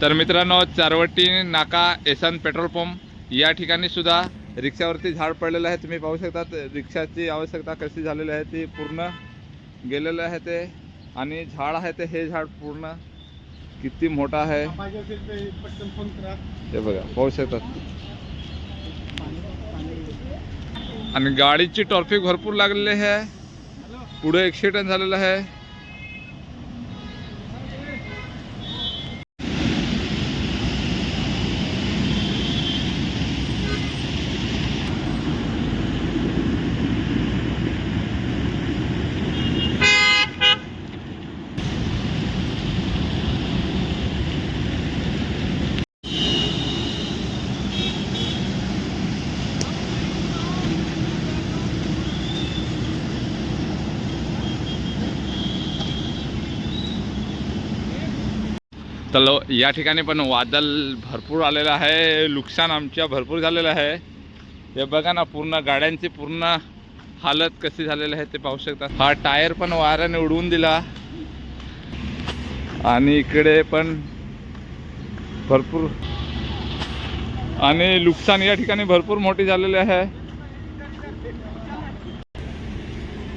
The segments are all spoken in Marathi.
तर मित्रांनो चारवटी नाका एसन पेट्रोल पंप या ठिकाणी सुद्धा रिक्षावरती झाड पडलेलं आहे. तुम्ही पाहू शकता रिक्षाची आवश्यकता कशी झालेली आहे ती पूर्ण गेलेलं आहे ते. आणि झाड आहे ते हे झाड पूर्ण किती मोठा आहे. ते बघा पाहू शकतात आणि गाडीची टॉर्फिक भरपूर लागलेली आहे. पुढे ॲक्सिडेंट झालेला आहे. तर लो- या ठिकाणी पण वादळ भरपूर आलेलं आहे नुकसान आमच्या भरपूर झालेलं आहे. हे बघा ना पूर्ण गाड्यांची पूर्ण हालत कशी झालेली आहे ते पाहू शकता. हा टायर पण वाऱ्याने उडवून दिला. आणि इकडे पण भरपूर आणि नुकसान या ठिकाणी भरपूर मोठी झालेली आहे.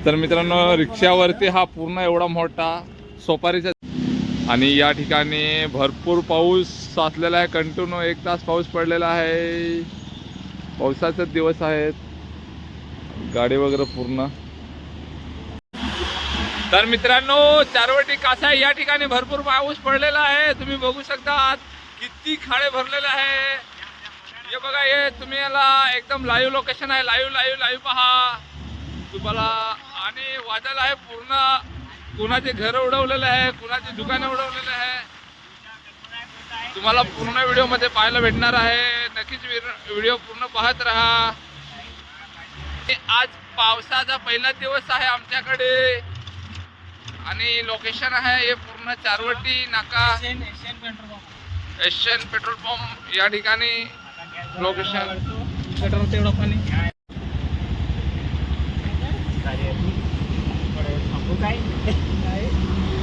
तर मित्रांनो रिक्षावरती हा पूर्ण एवढा मोठा सोपारीचा आणि या ठिकाणी भरपूर पाऊस साचलेला आहे. कंटिन्यू एक तास पाऊस पडलेला आहे. पावसाचे दिवस आहेत. गाडी वगैरे पूर्ण. तर मित्रांनो चारवटी कासा या ठिकाणी भरपूर पाऊस पडलेला आहे. तुम्ही बघू शकता किती खाडे भरलेले आहे. हे बघा हे तुम्ही याला एकदम लाईव्ह लोकेशन आहे. लाईव्ह लाईव्ह लाईव्ह पहा. तुम्हाला आणि वादळ आहे पूर्ण. कुणाचे घर उडवलेले आहे कुणाचे दुकानं उडवलेले आहे? तुम्हाला पूर्ण व्हिडिओमध्ये पाहायला भेटणार आहे. नक्कीच व्हिडिओ पूर्ण पाहत राहा. आज पावसाचा पहिला दिवस आहे आमच्याकडे. आणि लोकेशन आहे हे पूर्ण चारवटी नाका एशियन पेट्रोल पंप या ठिकाणी. लोकेशन पेट्रोल तेवढं पाणी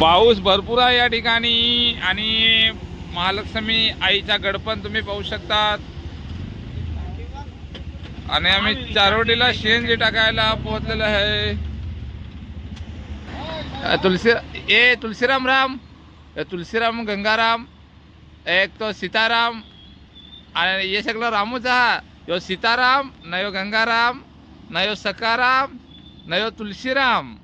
पाऊस भरपूर आहे या ठिकाणी आणि महालक्ष्मी आईचा गडपण तुम्ही पाहू शकतात. आणि आम्ही चारोडीला शेंजी टाकायला पोहोचलेलो आहे. तुलसी ए तुलसीराम राम तुलसीराम गंगाराम एक तो सीताराम आणि हे सगळं रामूच हा यो सीताराम नयो गंगाराम नयो सकाराम नयो तुलसीराम.